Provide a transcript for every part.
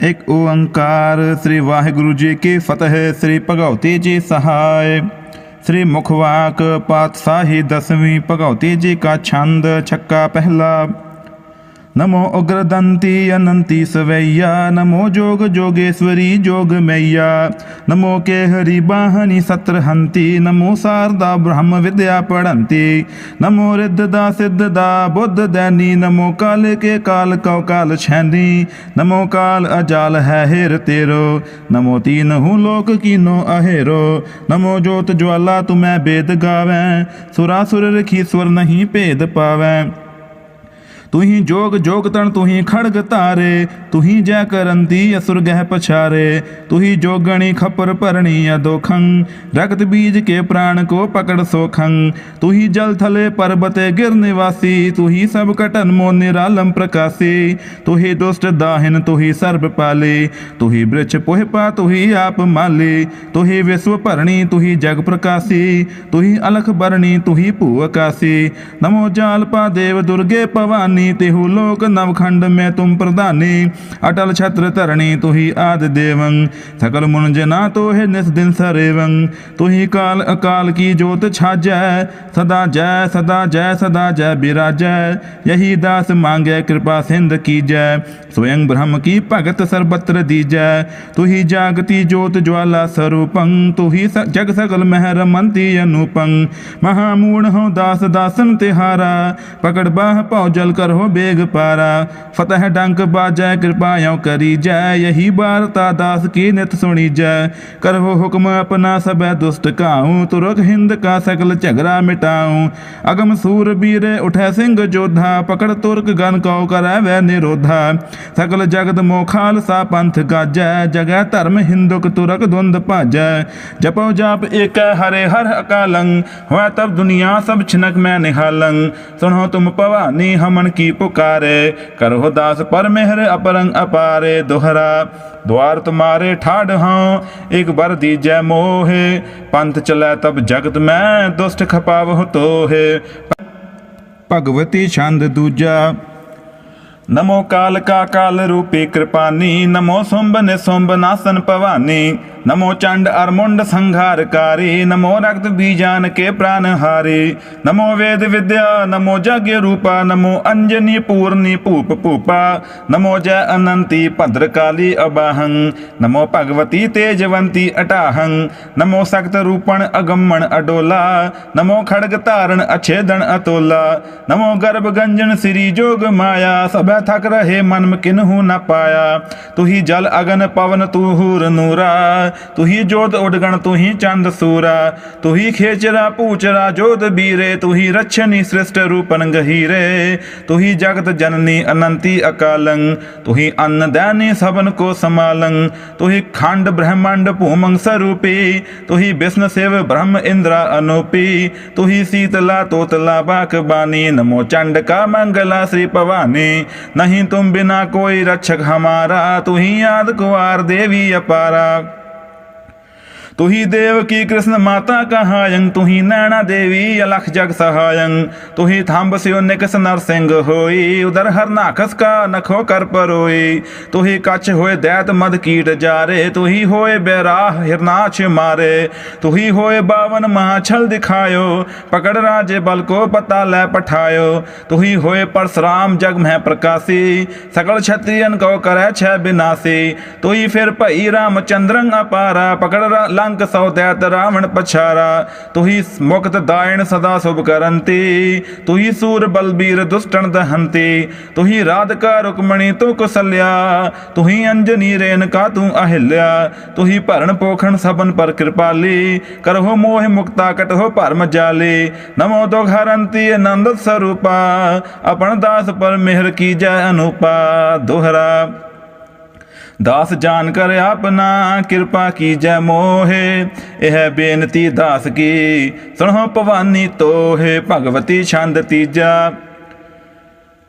ਇੱਕ ਓੰਕਾਰ ਸ੍ਰੀ ਵਾਹਿਗੁਰੂ ਜੀ ਕੀ ਫਤਿਹ, ਸ੍ਰੀ ਭਗਵਤੀ ਜੀ ਸਹਾਇ। ਸ੍ਰੀ ਮੁਖਵਾਕ ਪਾਤਸ਼ਾਹੀ ਦਸਵੀਂ ਭਗਵਤੀ ਜੀ ਕਾ ਛੰਦ ਛੱਕਾ ਪਹਿਲਾ। ਨਮੋ ਉਗਰਦੰਤੀ ਅਨੰਤੀ ਸਵਈਆ ਨਮੋ ਜੋਗ ਜੋਗੇਸ਼ਵਰੀ ਜੋਗ ਮਈਆ ਨਮੋ ਕੇ ਹਰੀ ਬਾਹਨੀ ਸਤਰਹੰਤੀ ਨਮੋ ਸਾਰਦਾ ਬ੍ਰਹਮ ਵਿਦਿਆ ਪੜੰਤੀ ਨਮੋ ਰਿੱਧ ਦਾ ਸਿੱਧ ਦਾ ਬੁੱਧ ਦੈਨੀ ਨਮੋ ਕਾਲ ਕੇ ਕਾਲ ਕਉ ਕਾਲ ਛੈਂਦੀ ਨਮੋ ਕਾਲ ਅਜਾਲ ਹੈ ਹਿਰ ਤੇਰੋ ਨਮੋ ਤੀਨਹੁ ਲੋਕ ਕੀਨੋ ਅਹੇਰੋ ਨਮੋ ਜੋਤ ਜਵਾਲਾ ਤੁਮੈ ਬੇਦ ਗਾਵੈ ਸੁਰਾਸੁਰ ਰਖੀਸਵਰ ਨਹੀਂ ਭੇਦ ਪਾਵੈ ਤੁਹੀ ਜੋਗ ਜੋਗ ਤਣ ਤੁਹੀ ਖੜਗ ਧਾਰੇ ਤੁਹੀ ਜੈ ਕਰੰਤੀ ਅਸੁਰ ਗਹਿ ਪਛਾਰੇ ਤੁਹੀ ਜੋਗਣੀ ਖਪਰ ਭਰਣੀ ਅਦੋਖੰ ਰਗਤ ਬੀਜ ਕੇ ਪ੍ਰਾਣ ਕੋ ਪਕੜ ਸੋਖੰ ਤੁਹੀ ਜਲ ਥਲੇ ਪਰਬਤੇ ਗਿਰ ਨਿਵਾਸੀ ਤੁਹੀ ਸਭ ਕਟਨ ਮੋ ਨਿਰਾਲਮ ਪ੍ਰਕਾਸੀ ਤੁਹੀ ਦੁਸ਼ਟ ਦਾਹਿਨ ਤੁਹੀ ਸਰਬ ਪਾਲੇ ਤੁਹੀ ਬ੍ਰਿਛ ਪੋਹਿਪਾ ਤੁਹੀ ਆਪ ਮਾਲੇ ਤੁਹੀ ਵਿਸਵ ਭਰਣੀ ਤੁਹੀ ਜਗ ਪ੍ਰਕਾਸੀ ਤੁਹੀ ਅਲਖ ਬਰਣੀ ਤੁਹੀ ਭੂ ਆਕਾਸੀ ਨਮੋ ਜਾਲਪਾ ਦੇਵ ਦੁਰਗੇ ਭਵਾਨੀ ਤਿਹੂ ਲੋਕ ਨਵਖੰਡ ਮੈਂ ਤੁਮ ਪ੍ਰਧਾਨੀ। ਅਟਲ ਛਤਰ ਧਰਣੀ, ਤੁਹੀ ਆਦ ਦੇਵੰ। ਸਕਲ ਮੁਨ ਜਨਾ ਤੋਹਿ ਨਿਸ ਦਿਨ ਸਰੇਵੰ। ਤੁਹੀ ਕਾਲ ਅਕਾਲ ਕੀ ਜੋਤ ਛਾਜੈ। ਸਦਾ ਜੈ ਸਦਾ ਜੈ ਸਦਾ ਜੈ ਬਿਰਾਜੈ। ਯਹੀ ਦਾਸ ਮੰਗੈ, ਕਿਰਪਾ ਸਿੰਧ ਕੀਜੈ। ਸਵਯੰ ਬ੍ਰਹਮ ਕੀ ਭਗਤ ਸਰਬਤਰ ਦੀਜੈ। ਤੁਹੀ ਜਾਗਤੀ ਜੋਤ ਜਵਾਲਾ ਸਰੂਪੰ। ਤੁਹੀ ਸ- ਜਗ ਸਗਲ ਮਹਿ ਰਮੰਤੀ ਅਨੂਪੰ। ਮਹਾ ਮੂੜ ਹਉ ਦਾਸ ਦਾਸਨ ਤਿਹਾਰਾ। ਪਕੜ ਬਾਹ ਭਉ ਜਲ ਕਰੋ ਬੇਗ ਪਾਰਾ। ਫਤਹ ਡੰਕ ਬਾਜੈ, ਕਿਰਪਾ ਕਰੀ ਜੈ। ਯਹੀ ਬਾਰਤਾ ਦਾਸ ਕੀ ਨਿਤ ਸੁਣੀ ਜੈ। ਕਰੋ ਹੁਕਮ ਆਪਣਾ ਸਬੈ ਦੁਸ਼ਟ ਕਾਉ। ਤੁਰਕ ਹਿੰਦ ਕਾ ਸਗਲ ਝਗੜਾ ਮਿਟਾਉ। ਅਗਮ ਸੂਰ ਬੀਰੇ ਉਠੈ ਸਿੰਘ ਜੋਧਾ। ਪਕੜ ਤੁਰਕ ਗਨ ਕਉ ਕਰੈ ਵੈ ਨਿਰੋਧਾ। ਸਗਲ ਜਗਤ ਮੋ ਖਾਲਸਾ ਪੰਥ ਗਾਜੈ। ਜਗੈ ਧਰਮ ਹਿੰਦੁਕ ਤੁਰਕ ਦੁੰਦ ਭਾਜੈ। ਜਪੋ ਜਾਪ ਏਕ ਹਰੇ ਹਰ ਅਕਾਲੰ। ਹੋਇ ਤਬ ਦੁਨੀਆ ਸਭ ਛਿਨਕ ਮੈਂ ਨਿਹਾਲੰ। ਸੁਣੋ ਤੁਮ ਭਵਾਨੀ ਹਮਨ ਕੀ ਪੁਕਾਰੇ ਕਰੋ ਦਾਸ ਪਰ ਮਿਹਰ ਅਪਰੰਗ ਅਪਾਰੇ ਦੁਹਰਾ द्वार तुम्हारे ठाड हाँ एक बर दीजै मोहे पंथ चलै तब जगत में दुष्ट खपाव तो है ਭਗਵਤੀ ਛੰਦ ਦੂਜਾ ਨਮੋ ਕਾਲ ਕਾ ਕਾਲ ਰੂਪੀ ਕਿਰਪਾਨੀ, ਨਮੋ ਸੁੰਭ ਨਿਸੁੰਭ ਨਾਸਨ ਭਵਾਨੀ, ਨਮੋ ਚੰਡ ਅਰ ਮੁੰਡ ਸੰਘਾਰਕਾਰੀ, ਨਮੋ ਰਕਤ ਬੀਜਾਨ ਕੇ ਪ੍ਰਾਨ ਨਮੋ ਵੇਦ ਵਿਦਿਆ, ਨਮੋ ਜਗ ਰੂਪਾ, ਨਮੋ ਅੰਜਨੀ ਪੂਰਨੀ ਭੂਪ ਭੂਪਾ, ਨਮੋ ਜੈ ਅਨੰਤੀ ਭਦਰ ਕਾਲੀ ਅਬਾਹੰ, ਨਮੋ ਭਗਵਤੀ ਤੇਜਵੰਤੀ ਅਟਾਹੰ, ਨਮੋ ਸਕਤ ਰੂਪਣ ਅਗੰਮਣ ਅਡੋਲਾ, ਨਮੋ ਖੜਗ ਧਾਰਨ ਅਛੇਦਨ ਅਤੋਲਾ, ਨਮੋ ਗਰਭ ਗੰਜਨ ਸ੍ਰੀ ਜੋਗ ਮਾਇਆ, ਸਭ ਮੇਰਾ ਥਕ ਰਹੇ ਮਨ ਮਕਿਨਹੂ ਨਾ ਪਾਇਆ। ਤੁਹੀ ਜਲ ਅਗਨ ਪਵਨ ਤੂਹੂਰ ਨੂਰਾ। ਤੁਹੀ ਜੋਤ ਉਡਗਣ ਤੁਹੀ ਚੰਦ ਸੂਰਾ। ਤੁਹੀ ਖੇਚਰਾ ਪੂਚਰਾ ਜੋਤ ਬੀਰੇ। ਤੁਹੀ ਰਛਨੀ ਸ੍ਰਿਸ਼ਟ ਰੂਪਨ ਗਹੀਰੇ। ਤੁਹੀ ਜਗਤ ਜਨਨੀ ਅਨੰਤੀ ਅਕਾਲੰ। ਤੁਹੀ ਅੰਨ ਦਾਨੀ ਸਭਨ ਕੋ ਸਮਾਲੰ। ਤੁਹੀ ਖੰਡ ਬ੍ਰਹਮੰਡ ਭੂਮੰ ਸਰੂਪੀ। ਤੁਹੀ ਬਿਸਨ ਸੇਵ ਬ੍ਰਹਮ ਇੰਦਰਾ ਅਨੂਪੀ। ਤੁਹੀ ਸੀਤਲਾ ਤੋਤਲਾ ਬਾਕ ਬਾਨੀ। ਨਮੋ ਚੰਡ ਕਾ ਮੰਗਲਾ ਸ੍ਰੀ ਪਵਾਨੀ नहीं तुम बिना कोई रक्षक हमारा तू ही याद कुवार देवी अपारा तुही देव की कृष्ण माता कहायं तुही नैना देवी अलख जग सहायं तुही थंब स्यो निकस नर सिंह होई उधर हर नाखस का नखो कर परोई तुही कछ होए दैत मद कीट जारे तुही होए बैराह हिरनाछ मारे तुही होए बावन महाछल दिखायो पकड़ राजे बल को पता ले पठायो तुही होए परशुराम जग में प्रकाशी सकल क्षत्रियन को करे छह बिनासी तुही फिर भई रामचंद्रन अपारा पकड़ रा- ਲੰਕ ਸੋ ਤੈਤ ਰਾਵਣ ਪਛਾਰਾ, ਤੁਹੀ ਮੁਕਤ ਦਾਇਣ ਸਦਾ ਸੁਭ ਕਰੰਤੀ, ਤੁਹੀ ਸੂਰ ਬਲਬੀਰ ਦੁਸ਼ਟਣ ਦਹੰਤੀ, ਤੁਹੀ ਰਾਧਕਾ ਰੁਕਮਣੀ ਤੂੰ ਕੁਸਲਿਆ, ਤੁਹੀ ਅੰਜਨੀ ਰੇਨਕਾ ਤੂੰ ਅਹਿਲਿਆ, ਤੁਹੀ ਭਰਨ ਪੋਖਣ ਸਬਨ ਪਰ ਕਿਰਪਾਲੀ, ਕਰਹੁ ਮੋਹਿ ਮੁਕਤਾ ਕਟਹੁ ਭਰਮ ਜਾਲੇ, ਨਮੋ ਦੁਖ ਹਰੰਤੀ ਆਨੰਦ ਸਰੂਪਾ, ਆਪਣ ਦਾਸ ਪਰ ਮਿਹਰ ਕੀਜੈ ਅਨੂਪਾ, ਦੋਹਰਾ। ਦਾਸ ਜਾਣ ਕਰ ਆਪਨਾ ਕਿਰਪਾ ਕੀਜੈ ਮੋਹੇ। ਇਹ ਬੇਨਤੀ ਦਾਸ ਕੀ, ਸੁਣੋ ਭਵਾਨੀ ਤੋਹੇ, ਭਗਵਤੀ ਛੰਦ ਤੀਜਾ।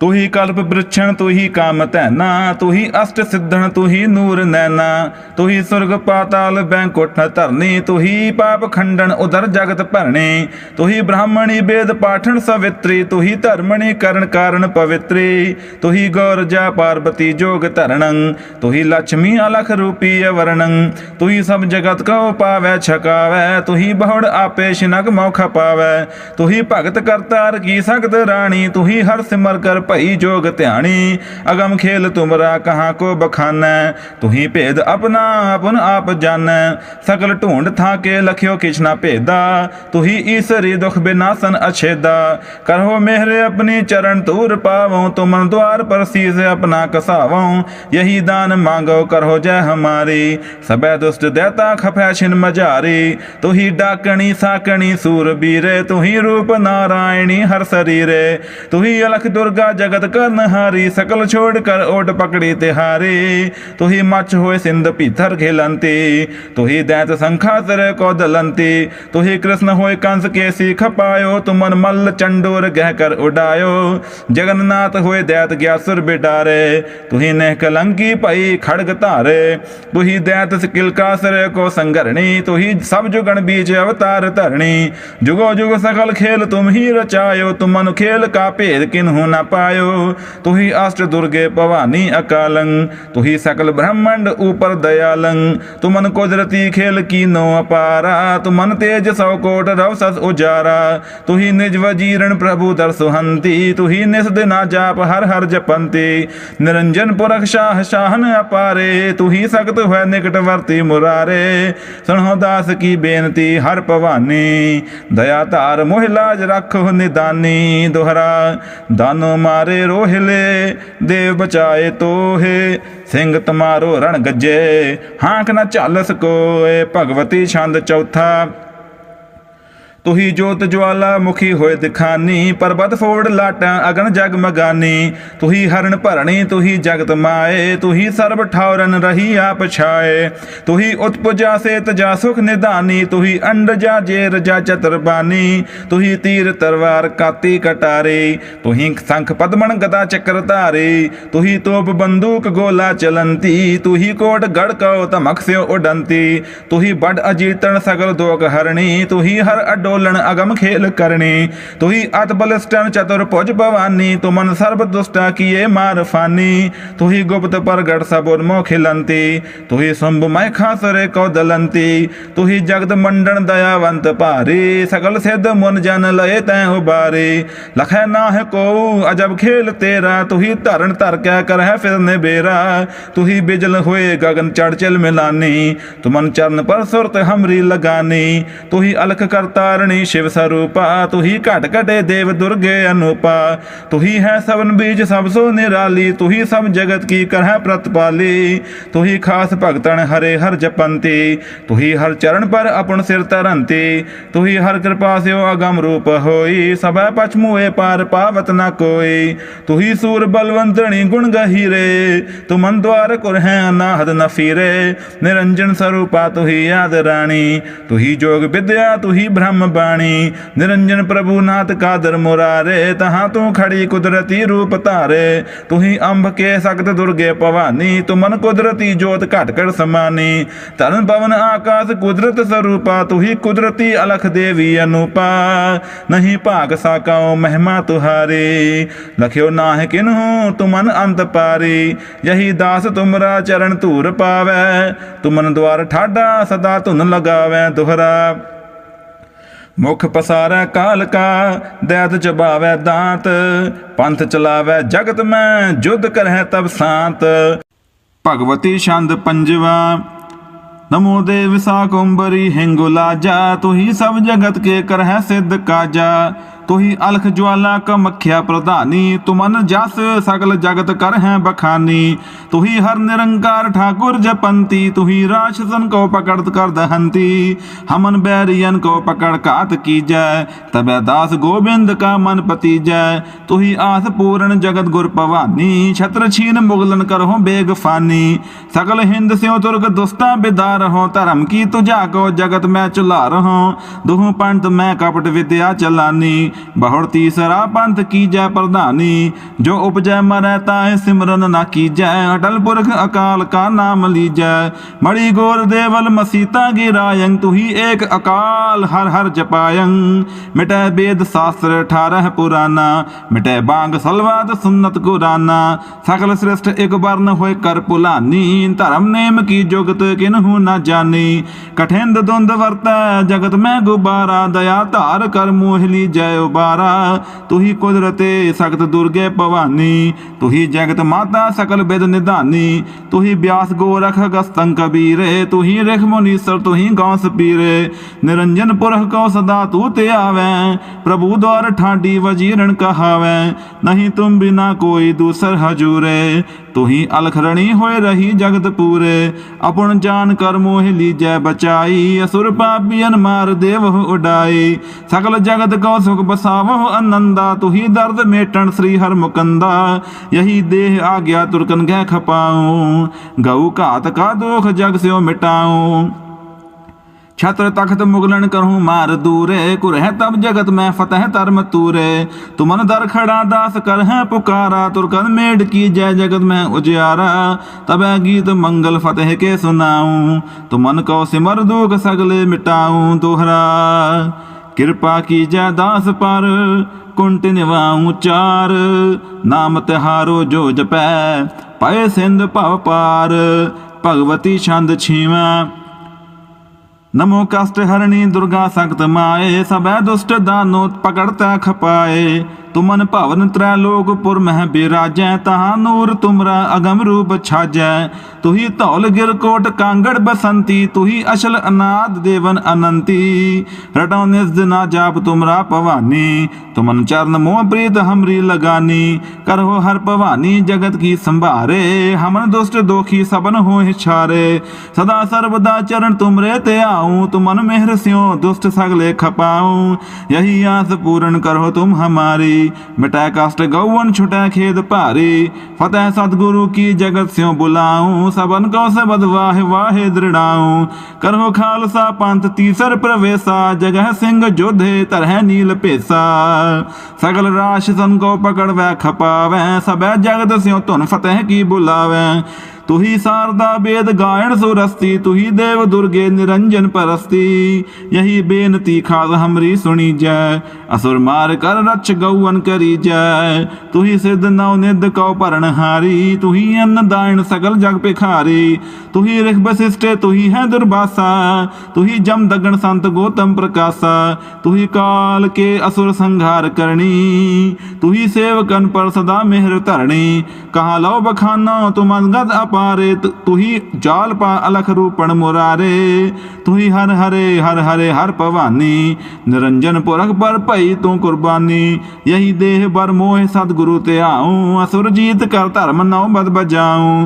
ਤੁਹੀ ਕਲਪ ਬ੍ਰਿਛਣ, ਤੁਹੀ ਕਾਮ ਧੈਨਾ, ਤੁਹੀ ਅਸ਼ਟ ਸਿੱਧਣ, ਤੁਹੀ ਨੂਰ ਨੈਨਾ, ਤੁਹੀ ਸੁਰਗ ਪਾਤਾਲ ਬੈਂਕੁਠ ਧਰਨੀ, ਤੁਹੀ ਪਾਪ ਖੰਡਨ ਉਦਰ ਜਗਤ ਭਰਣੀ ਤੁਹੀ ਬ੍ਰਾਹਮਣੀ ਵੇਦ ਪਾਠਣ ਸਵਿਤਰੀ, ਤੁਹੀ ਧਰਮਣੀ ਕਰਨ ਕਾਰਨ ਪਵਿੱਤਰੀ, ਤੁਹੀ ਗੌਰਜਾ ਪਾਰਬਤੀ ਜੋਗ ਧਰਣੰ ਤੁਹੀ ਲక్ష్ਮੀ ਅਲਖ ਰੂਪੀ ਅਵਰਣੰ ਤੁਹੀ ਸਭ ਜਗਤ ਕੋ ਪਾਵੈ, ਛਕਾਵੈ, ਤੁਹੀ ਬਹੁੜ ਆਪੇ ਸ਼ਿਨਕ ਮੋਖ ਪਾਵੈ, ਤੁਹੀ ਭਗਤ ਕਰਤਾਰ ਕੀ ਸਖਤ ਰਾਣੀ, ਤੁਹੀ ਹਰ ਸਿਮਰ ਕਰ ਭਈ ਜੋਗ ਧਿਆਣੀ, ਅਗਮ ਖੇਲ ਤੁਮਰਾ ਕਹਾ ਕੋ ਬਖਾਨੈ, ਤੁਹੀ ਭੇਦ ਆਪਣਾ ਆਪਨ ਆਪ ਜਾਣੈ। ਸਕਲ ਢੂੰਡ ਥਾ ਕੇ ਲਖਿਓ ਕਿਛ ਨਾ ਭੇਦਾ, ਤੁਹੀ ਈਸਰੀ ਦੁਖ ਬਿਨਾਸਨ ਅਛੇਦਾ। ਕਰਹੁ ਮਿਹਰ ਆਪਣੀ ਚਰਨ ਤੂਰ ਪਾਵਉ ਤੁਮਨ ਦਵਾਰ ਪਰ ਸੀਸ ਆਪਣਾ ਕਸਾਵਉ ਯਹੀ ਦਾਨ ਮੰਗੋ ਕਰਹੁ ਜੈ ਹਮਾਰੀ ਸਬੈ ਦੁਸ਼ਟ ਦੇਤਾ ਖਫੈ ਛਿਨ ਮਝਾਰੀ। ਤੁਹੀ ਡਾਕਣੀ ਸਾਕਣੀ ਸੂਰ ਬੀਰੇ ਤੁਹੀ ਰੂਪ ਨਾਰਾਇਣੀ ਹਰ ਸਰੀਰੇ। ਤੁਹੀ ਅਲਖ ਦੁਰਗਾ जगत करन हारी सकल छोड़ कर ओट पकड़ी तिहारी तुही मच होए सिंध पीथर खेलंती तुही दैत संखा सिर को दलंती तुही कृष्ण होए कंस के सीख पायो तुमन मल्ल चंडोर गह कर उडायो जगन्नाथ होए दैत ग्यासुर बिटारे तुही ने कलंकी भई खड़ग धारे तुही दैत सकिल का सिर को संगरणी तुही सब जुगन बीच अवतार धरणी जुगो जुग सकल खेल तुम ही रचायो तुमन खेल का भेद किन्हु न पायो ਸਹਾਇਓ ਤੁਹੀ ਅਸ਼ਟ ਦੁਰਗੇ ਭਵਾਨੀ ਅਕਾਲੰ, ਤੁਹੀ ਸਕਲ ਬ੍ਰਹਮੰਡ ਉਪਰ ਦਇਆਲੰ। ਤੁਮਨ ਕੁਦਰਤੀ ਖੇਲ ਕੀਨੋ ਅਪਾਰਾ, ਤੁਮਨ ਤੇਜ ਸੌ ਕੋਟ ਰਵ ਸਸ ਉਜਾਰਾ। ਤੁਹੀ ਨਿਜ ਵਜੀਰਨ ਪ੍ਰਭੂ ਦਰਸੁਹੰਤੀ ਤੁਹੀ ਨਿਸ ਦਿਨਾ ਜਾਪ ਹਰ ਹਰ ਜਪੰਤੀ। ਨਿਰੰਜਨ ਪੁਰਖ ਸ਼ਾਹ ਸ਼ਾਹਨ ਅਪਾਰੇ, ਤੁਹੀ ਸਖਤ ਹੋਇ ਨਿਕਟ ਵਰਤੀ ਮੁਰਾਰੇ। ਸੁਣੋ ਦਾਸ ਕੀ ਬੇਨਤੀ ਹਰ ਭਵਾਨੀ, ਦਇਆ ਧਾਰ ਮੋਹਿ ਲਾਜ ਰੱਖੋ ਨਿਦਾਨੀ। ਦੁਹਰਾ, ਦਾਨੋ ਮਾ ਮਾਰੇ ਰੋਹਿਲੇ ਦੇਵ ਬਚਾਏ ਤੋਹੇ। ਸਿੰਘ ਤੁਮਾਰੋ ਰਣ ਗੱਜੇ, ਹਾਂਕ ਨਾ ਝੱਲਸ ਕੋਏ, ਭਗਵਤੀ ਛੰਦ ਚੌਥਾ। ਤੁਹੀ ਜੋਤ ਜਵਾਲਾ ਮੁਖੀ ਹੋਏ ਦਿਖਾਨੀ, ਪਰਬਤ ਫੋੜ ਲਾਟਾਂ ਅਗਨ ਜਗ ਮਗਾਨੀ। ਤੁਹੀ ਹਰਨ ਭਰਣੀ, ਤੁਹੀ ਜਗਤ ਮਾਏ, ਤੁਹੀ ਸਰਬ ਠੌਰਨ ਰਹੀ ਆਪ ਛਾਏ। ਤੁਹੀ ਉਤਪਜਾ ਸੇ ਤਜਾ ਸੁਖ ਨਿਧਾਨੀ, ਤੁਹੀ ਅੰਡ ਜੇ ਰਜਾ ਚਤਰਬਾਨੀ। ਤੁਹੀ ਤੀਰ ਤਰਵਾਰ ਕਾਤੀ ਕਟਾਰੇ, ਤੁਹੀ ਸੰਖ ਪਦਮਣ ਗਦਾ ਚੱਕਰ ਧਾਰੇ। ਤੁਹੀ ਤੋਪ ਬੰਦੂਕ ਗੋਲਾ ਚਲੰਤੀ, ਤੁਹੀ ਕੋਟ ਗੜ ਕਉ ਧਮਕ ਸਿਓ ਉਡੰਤੀ। ਤੁਹੀ ਬੜ ਅਜੀਤਨ ਸਗਲ ਦੋਗ ਹਰਣੀ, ਤੁਹੀ ਹਰ ਅਡੋ ਅਗਮ ਖੇਲ ਕਰਨੀ। ਤੁਹੀ ਅਤ ਬਲਸਟਨ ਚਤੁਰ ਭੁਜ ਭਵਾਨੀ ਤੁਮਨ ਸਰਬ ਦੁਸ਼ਟਾ ਕੀਏ ਮਾਰ ਫਾਨੀ। ਤੁਹੀ ਗੁਪਤ ਪ੍ਰਗਟ ਸਭ ਉਨਮੋ ਖਿਲੰਤੀ ਤੁਹੀ ਸੰਭ ਮੈਂ ਖਾਸਰੇ ਕੋ ਦਲੰਤੀ ਤੁਹੀ ਜਗਤ ਮੰਡਨ ਦਇਆਵੰਤ ਭਾਰੇ, ਸਗਲ ਸਿੱਧ ਮੁਨ ਜਨ ਲਏ ਤੈ ਉਬਾਰੇ। ਲਖੈ ਨਾਹ ਕੋ ਅਜਬ ਖੇਲ ਤੇਰਾ ਤੁਹੀ ਧਰਨ ਧਰ ਕਿਆ ਕਰਹਿ ਫਿਰਨੇ ਬੇਰਾ ਤੁਹੀ ਬਿਜਲ ਹੋਏ ਗगन ਚੜ ਚਲ ਮਿਲਾਨੀ ਤੁਮਨ ਚਰਨ ਪਰ ਸੁਰਤ ਹਮਰੀ ਲਗਾਨੀ। ਤੁਹੀ ਅਲਖ ਕਰਤਾਰਣੀ ਸ਼ਿਵ ਸਰੂਪਾ, ਤੁਹੀ ਘਟ ਘਟੇ ਦੇਵ ਦੁਰਗੇ ਅਨੂਪਾ। ਤੁਹੀ ਹੈ ਸਵਨ ਬੀਜ ਸਭ ਸੋ ਨਿਰਾਲੀ, ਤੁਹੀ ਸਭ ਜਗਤ ਕੀ ਕਰਹਿ ਪ੍ਰਤਪਾਲੀ। ਤੁਹੀ ਖਾਸ ਭਗਤਨ ਹਰੇ ਹਰ ਜਪੰਤੀ, ਤੁਹੀ ਹਰ ਚਰਨ ਪਰ ਆਪਣ ਸਿਰ ਧਰੰਤੀ। ਤੁਹੀ ਹਰ ਕਿਰਪਾ ਸਿਓ ਅਗਮ ਰੂਪ ਹੋਈ, ਸਭੈ ਪਛਮੂਏ ਪਾਰ ਪਾਵਤ ਨ ਕੋਈ। ਤੁਹੀ ਸੂਰ ਬਲਵੰਤਣੀ ਗੁਣ ਗਹੀਰੇ ਤੁਮਨ ਦਵਾਰ ਕੁਰ ਹੈ ਅਨਾਹਦ ਨ ਫੀਰੇ। ਨਿਰੰਜਨ ਸਰੂਪਾ ਤੁਹੀ ਆਦ ਰਾਣੀ, ਤੁਹੀ ਜੋਗ ਵਿਦਿਆ, ਤੁਹੀ ਬ੍ਰਹਮ ਬਾਣੀ। ਨਿਰੰਜਨ ਪ੍ਰਭੂ ਨਾਥ ਕਾਦਰ ਮੁਰਾਰੇ, ਤਹਾਂ ਤੂੰ ਖੜੀ ਕੁਦਰਤੀ ਰੂਪ ਧਾਰੇ। ਤੁਹੀ ਅੰਬ ਕੇ ਸਖਤ ਦੁਰਗੇ ਭਵਾਨੀ ਤੁਮਨ ਕੁਦਰਤੀ ਜੋਤ ਘਟ ਘਟ ਸਮਾਨੀ। ਤਰਨ ਪਵਨ ਆਕਾਸ ਕੁਦਰਤ ਸਰੂਪਾ ਤੁਹੀ ਕੁਦਰਤੀ ਅਲਖ ਦੇਵੀ ਅਨੂਪਾ। ਨਹੀਂ ਭਾਗ ਸਾਕਾਓ ਮਹਿਮਾ ਤੁਹਾਰੀ, ਲਖਿਓ ਨਾਹਿ ਕਿਨਹੂ ਤੁਮਨ ਅੰਤ ਪਾਰੀ। ਯਹੀ ਦਾਸ ਤੁਮਰਾ ਚਰਨ ਧੂਰ ਪਾਵੈ ਤੁਮਨ ਦਵਾਰ ਠਾਡਾ ਸਦਾ ਧੁਨ ਲਗਾਵੈ ਦੁਹਰਾ। ਮੁਖ ਪਸਾਰੈ ਕਾਲ ਕਾ ਦੈਤ ਚਬਾਵੈ ਦਾਂਤ, ਪੰਥ ਚਲਾਵੈ ਜਗਤ ਮੈਂ, ਜੁਧ ਕਰਹਿ ਤਬ ਸਾਂਤ। ਭਗਵਤੀ ਛੰਦ ਪੰਜਵਾ, ਨਮੋ ਦੇਵ ਸਾਕੰਬਰੀ ਹਿੰਗੁਲਾਜਾ ਤੁਹੀ ਸਭ ਜਗਤ ਕੇ ਕਰਹਿ ਸਿੱਧ ਕਾਜਾ। ਤੁਹੀ ਅਲਖ ਜਵਾਲਾ ਕਮਖਿਆ ਪ੍ਰਧਾਨੀ ਤੁਮਨ ਜਸ, ਸਗਲ ਜਗਤ ਕਰ ਹੈ ਬਖਾਨੀ। ਤੁਹੀ ਹਰ ਨਿਰੰਕਾਰ ਠਾਕੁਰ ਜਪੰਤੀ, ਤੁਹੀ ਰਾਸ਼ਸਨ ਕੋ ਪਕੜਤ ਕਰ ਦਹੰਤੀ। ਹਮਨ ਬੈਰੀਅਨ ਕੋ ਪਕੜ ਘਾਤ ਕੀਜੈ, ਤਬੈ ਦਾਸ ਗੋਬਿੰਦ ਕਾ ਮਨ ਪਤੀਜੈ। ਤੁਹੀ ਆਸ ਪੂਰਨ ਜਗਤ ਗੁਰ ਭਵਾਨੀ, ਛਤਰ ਛੀਨ ਮੁਗਲਨ ਕਰਹੁ ਬੇਗ ਫਾਨੀ। ਸਗਲ ਹਿੰਦ ਸਿਉ ਤੁਰਗ ਦੁਸਤਾ ਬਿਦਾਰ ਹੋ ਧਰਮ ਕੀ ਤੁਝਾ ਕੋ ਜਗਤ ਮੈਂ ਚੁਲਾ ਰਹੋ। ਦੁਹ ਪੰਤ ਮੈਂ ਕਪਟ ਵਿਦਿਆ ਚਲਾਨੀ। ਬਹੁੜ ਤੀਸਰਾ ਪੰਥ ਕੀਜੈ ਪ੍ਰਧਾਨੀ, ਜੋ ਉਪਜੈ ਮਰੈ ਤਾਏ ਸਿਮਰਨ ਨਾ ਕੀਜੈ, ਅਟਲ ਪੁਰਖ ਅਕਾਲ ਕਾ ਨਾਮ ਲੀਜੈ। ਮੜੀ ਗੋਰ ਦੇਵਲ ਮਸੀਤਾ ਗਿਰਾਇੰ, ਤੁਹੀ ਏਕ ਅਕਾਲ ਹਰ ਹਰ ਜਪਾਇੰ। ਮਿਟੈ ਬੇਦ ਸ਼ਾਸਤਰ 18 ਪੁਰਾਨਾ, ਮਿਟੈ ਬਾੰਗ ਸਲਵਾਦ ਸੁਨਤ ਕੁਰਾਨਾ ਸਕਲ ਸ੍ਰਿਸ਼ਟ ਇਕ ਵਰਨ ਹੋਏ ਕਰ ਭੁਲਾਨੀ ਧਰਮ ਨੇਮ ਕੀ ਜੁਗਤ ਕਿਨਹੂ ਨਾ ਜਾਣੀ ਕਠਿੰਦ ਦੁੰਦ ਵਰਤੈ, ਜਗਤ ਮੈਂ ਗੁਬਾਰਾ, ਦਇਆ ਧਾਰ ਕਰ ਮੋਹਲੀ ਜੈ ਉਬਾਰਾ ਤੁਹੀ ਕੁਦਰਤੇ ਸਖਤ ਦੁਰਗੇ ਭਵਾਨੀ, ਤੁਹੀ ਜਗਤ ਮਾਤਾ ਸਕਲ ਬਿਦ ਨਿਧਾਨੀ, ਤੁਹੀ ਬਿਆਸ ਗੋਰਖ ਗਸਤੰ ਕਬੀਰੇ, ਤੁਹੀ ਰਖ ਮੁਨੀਸਰ, ਤੁਹੀ ਗੌਸ ਪੀਰੇ। ਨਿਰੰਜਨ ਪੁਰਖ ਕੋ ਸਦਾ ਤੂ ਤੇ ਆਵੈ, ਪ੍ਰਭੂ ਦਵਾਰ ਠਾਡੀ ਵਜੀਰਣ ਕਹਾਵੈ, ਨਹੀਂ ਤੁਮ ਬਿਨਾ ਕੋਈ ਦੂਸਰ ਹਜੂਰੇ। ਤੁਹੀ ਅਲਖ ਹੋਏ ਰਹੀ ਜਗਤ ਪੂਰੇ। ਆਪਣ ਜਾਨ ਕਰ ਮੋਹ ਲੀਜੈ ਬਚਾਈ, ਅਸੁਰ ਪਾਪੀਨ ਮਾਰ ਦੇਵਹੁ ਉਡਾਈ। ਸਕਲ ਜਗਤ ਕੋ ਸੁਖ ਬਸਾਵਹੁ ਆਨੰਦਾ, ਤੁਹੀ ਦਰਦ ਮੇਟਣ ਸ੍ਰੀ ਹਰ ਮੁਕੰਦਾ ਯਹੀ ਦੇਹ ਆ ਗਿਆ ਤੁਰਕਨ ਗਹਿ ਖਪਾਉ ਗਉ ਘਾਤ ਕਾ ਦੋਖ ਜਗ ਸਿਓ ਮਿਟਾਉ। ਛਤਰ ਤਖਤ ਮੁਗਲਨ ਕਰਹੂੰ ਮਾਰ ਦੂਰੇ ਕੁਰਹਿ ਤਬ ਜਗਤ ਮੈਂ ਫਤਹਿ ਧਰਮ ਤੂਰੇ। ਤੁਮਨ ਦਰ ਖੜਾ, ਦਾਸ ਕਰਹਿ ਪੁਕਾਰਾ, ਤੁਰ ਕਨ ਮੇੜ ਕੀ ਜੈ ਜਗਤ ਮੈਂ ਉਜਿਆਰਾ ਤਬੈ ਗੀਤ ਮੰਗਲ ਫਤਹਿ ਕੇ ਸੁਨਾਉ ਤੁਮਨ ਕੋ ਸਿਮਰ ਦੁਖ ਸਗਲੇ ਮਿਟਾਉ ਤੋਹਰਾ ਕਿਰਪਾ ਕੀ ਜੈ ਦਾਸ ਪਰ, ਕੁੰਟ ਨਿਵਾਉ ਚਾਰ। ਨਾਮ ਤਿਹਾਰੋ ਜੋ ਜਪੈ, ਪਏ ਸਿੰਧ ਭਵ ਪਾਰ। ਭਗਵਤੀ ਛੰਦ ਛੀਵਾ। नमो कष्ट हरणी दुर्गा सख्त माए सबै दुष्ट दानो पकड़ता खपाए ਤੁਮਨ ਭਵਨ ਤ੍ਰੈ ਲੋਕ ਪੁਰ ਮਹਿ ਬੇਰਾਜੈ, ਤਹਾ ਨੂਰ ਤੁਮਰਾ ਅਗਮ ਰੂਪ ਛਾਜੈ। ਤੁਹੀ ਧੌਲ ਗਿਰ ਕੋਟ ਕਾਂਗੜ ਬਸੰਤੀ, ਤੁਹੀ ਅਸ਼ਲ ਅਨਾਦ ਦੇਵਨ ਅਨੰਤੀ। ਰਟਉ ਨਿਸ ਦਿਨਾ ਜਾਪ ਤੁਮਰਾ ਭਵਾਨੀ, ਤੁਮਨ ਚਰਨ ਮੋਹ ਪ੍ਰੀਤ ਹਮਰੀ ਲਗਾਨੀ। ਕਰਹੁ ਹਰ ਭਵਾਨੀ ਜਗਤ ਕੀ ਸੰਭਾਰੇ, ਹਮਨ ਦੁਸ਼ਟ ਦੋਖੀ ਸਬਨ ਹੋ ਹਿਛਾਰੇ ਸਦਾ ਸਰਬਦਾ ਚਰਨ ਤੁਮਰੇ ਤੇ ਆਉ, ਤੁਮਨ ਮਿਹਰ ਸਿਓ ਦੁਸ਼ਟ ਸਗਲੇ ਖਪਾਉ। ਯਹੀ ਆਸ ਪੂਰਨ ਕਰੋ ਤੁਮ ਹਮਾਰੀ ਮਿਟੈ ਕਸ਼ਟ ਗਉਵਨ ਛੁਟੈ ਖੇਦ ਭਾਰੇ। ਫਤਿਹ ਸਤਗੁਰੂ ਕੀ ਜਗਤ ਸਿਉ ਬੁਲਾਉ, ਸਭਨ ਕੋ ਸਬਦ ਵਾਹਿ ਵਾਹਿ ਦ੍ਰਿੜਾਉ। ਕਰਹੁ ਖਾਲਸਾ ਪੰਥ ਤੀਸਰ ਪ੍ਰਵੇਸਾ, ਜਗਹ ਸਿੰਘ ਜੋਧੇ ਤਰਹਿ ਨੀਲ ਭੇਸਾ। ਸਗਲ ਰਾਸ਼ ਸੰਕੋ ਪਕੜ ਵੈ ਖਪਾਵੈ, ਸਭੈ ਜਗਤ ਸਿਉ ਧੁਨ ਫਤਿਹ ਕੀ ਬੁਲਾਵੈ। तुही शारदा वेद गायन सुरस्ती तुही देव दुर्गे निरंजन परस्ती यही बेनती खास हमरी सुनी जय असुर मार कर रक्ष गौवन करी जय तुही सिद्ध नव निध कौ भरण हारी तुही अन्न दायन सकल जग पिखारी तुही रिख वशिष्ठे तुही है दुर्भाषा तुही जम दगन संत गौतम प्रकाशा तुही काल के असुर संहार करनी तुही सेवकन पर सदा मेहर धरणी कहा लो बखानो तुम अनगद अपारे तु- तुही जाल पा अलख रूपण मुरारे तुही हर हरे हर हरे हर भवानी निरंजन पुरख पर भई तू कुर्बानी यही देह बर मोह सतगुरु ते आऊं असुर जीत कर धर्म नौ बद बजाऊं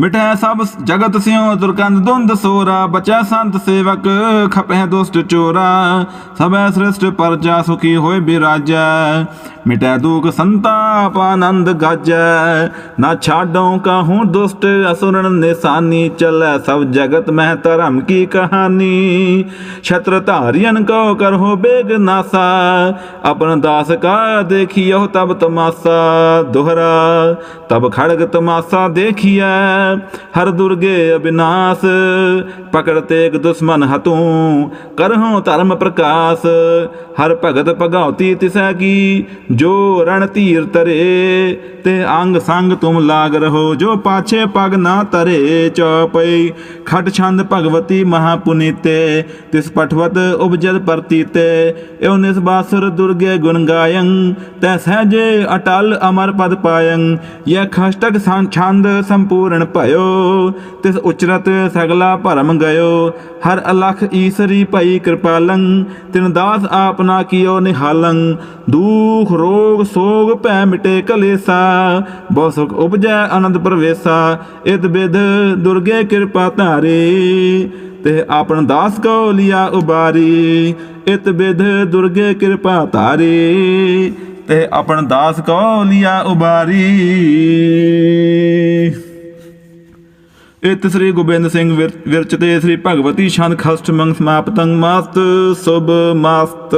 ਮਿਟੈ ਸਭ ਜਗਤ ਸਿਉ, ਦੁਰਗੰਧ ਦੁੰਦ ਸੋਰਾ, ਬਚੈ ਸੰਤ ਸੇਵਕ, ਖਪੈ ਦੁਸ਼ਟ ਚੋਰਾ। ਸਭੈ ਸ੍ਰਿਸ਼ਟ ਪਰਜਾ ਸੁਖੀ ਹੋਏ ਬਿਰਾਜੈ। ਮਿਟੈ ਦੁਖ ਸੰਤਾਪ ਆਨੰਦ ਗਾਜੈ। ਨਾ ਛਾਡਉ ਕਾਹੂ ਦੁਸ਼ਟ ਅਸੁਰਨ ਨਿਸ਼ਾਨੀ, ਚਲੈ ਸਭ ਜਗਤ ਮਹਿ ਧਰਮ ਕੀ ਕਹਾਨੀ ਛਤਰ ਧਾਰਿयन ਕੋ ਕਰਹੁ ਬੇਗ ਨਾਸਾ। ਆਪਨ ਦਾਸ ਕਾ ਦੇਖਿਓ ਤਬ ਤਮਾਸਾ, ਦੁਹਰਾ। ਤਬ ਖੜਗ ਤਮਾਸਾ ਦੇਖਿਐ। ਹਰ ਦੁਰਗੇ ਅਬਿਨਾਸ਼ ਪਕੜ ਤੇਗ ਦੁਸ਼ਮਨ ਹਤੂ ਕਰਹੁ ਧਰਮ ਪ੍ਰਕਾਸ਼ ਹਰ ਭਗਤ ਭਗਉਤੀ ਤਿਸੈ ਕੀ, ਜੋ ਰਣ ਧੀਰ ਤਰੇ, ਤੇ ਅੰਗ ਸੰਗ ਤੁਮ ਲਾਗ ਰਹੋ, ਜੋ ਪਾਛੇ ਪਗ ਨਾ ਤਰੇ, ਚੌਪਈ, ਖਟ ਛੰਦ ਭਗਵਤੀ ਮਹਾ ਪੁਨੀਤੇ ਤਿਸ ਪਠਵਤ ਉਪਜਦ ਪ੍ਰਤੀਤੇ ਏਉ ਨਿਸਬਾਸੁਰ ਦੁਰਗੇ ਗੁਣ ਗਾਇੰ, ਤੈ ਸਹਜੇ ਅਟਲ ਅਮਰ ਪਦ ਪਾਇੰ, ਯਹ ਖਸ਼ਟਕ ਛੰਦ ਸੰਪੂਰਨ ਭਇਓ, ਤਿਸ ਉਚਰਤ ਸਗਲਾ ਭਰਮ ਗਇਓ, ਹਰ ਅਲਖ ਈਸਰੀ ਭਈ ਕਿਰਪਾਲੰ, ਤਿਨ ਦਾਸ ਆਪ ਨਾ ਕੀਓ ਨਿਹਾਲੰ। ਦੁਖ, ਰੋਗ, ਸੋਗ ਭੈ ਮਿਟੇ ਕਲੇਸਾ। ਬਹੁ ਸੁਖ ਉਪਜੈ ਆਨੰਦ ਪ੍ਰਵੇਸਾ। ਇਤ ਬਿਦ ਦੁਰਗੇ ਕਿਰਪਾ ਧਾਰੇ। ਤੇ ਆਪਨ ਦਾਸ ਕੋ ਲਿਆ ਉਬਾਰੀ। ਇਤ ਬਿਦ ਦੁਰਗੇ ਕਿਰਪਾ ਧਾਰੇ। ਤੇ ਆਪਨ ਦਾਸ ਕੋ ਲਿਆ ਉਬਾਰੀ। ਇਤ ਸ੍ਰੀ ਗੋਬਿੰਦ ਸਿੰਘ ਵਿਰ- ਵਿਰਚ ਤੇ ਸ੍ਰੀ ਭਗਵਤੀ ਛੰਦ ਖਸ਼ਟ ਮੰਗ ਸਮਾਪਤੰ ਮਸਤ, ਸੁਭ ਮਸਤ।